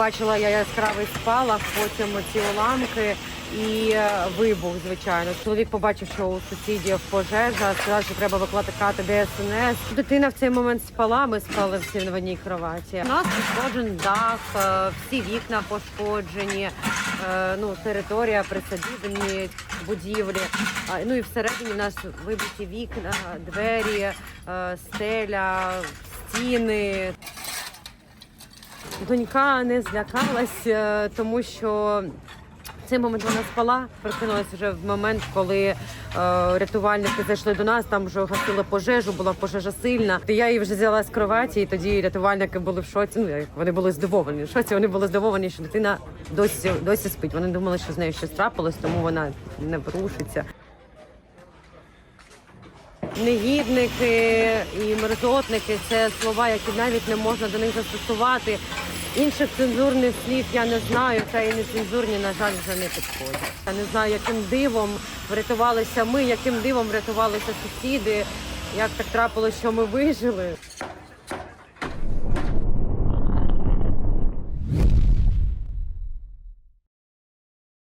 Побачила я яскравий спалах, потім ці уламки і е, вибух, звичайно. Чоловік побачив, що у сусідів пожежа, сказав, що треба викликати ДСНС. Дитина в цей момент спала. Ми спали всі в одній кроваті. У нас пошкоджений дах, е, всі вікна пошкоджені. е, Ну, територія присадибні будівлі. Ну і всередині в нас вибиті вікна, двері, стеля, стіни. Донька не злякалась, е, тому що цей момент вона спала, прокинулася вже в момент, коли е, рятувальники зайшли до нас, там вже гасили пожежу, була пожежа сильна. Я її вже взяла з кроваті, і тоді рятувальники були в шоці. Ну як вони були здивовані. В шоці вони були здивовані, що дитина досі досі спить. Вони думали, що з нею щось трапилось, тому вона не порушиться. Негідники і мерзотники це слова, які навіть не можна до них застосувати. Інших цензурних слів я не знаю, та і нецензурні, на жаль, вже не підходять. Я не знаю, яким дивом врятувалися ми, яким дивом врятувалися сусіди, як так трапилося, що ми вижили.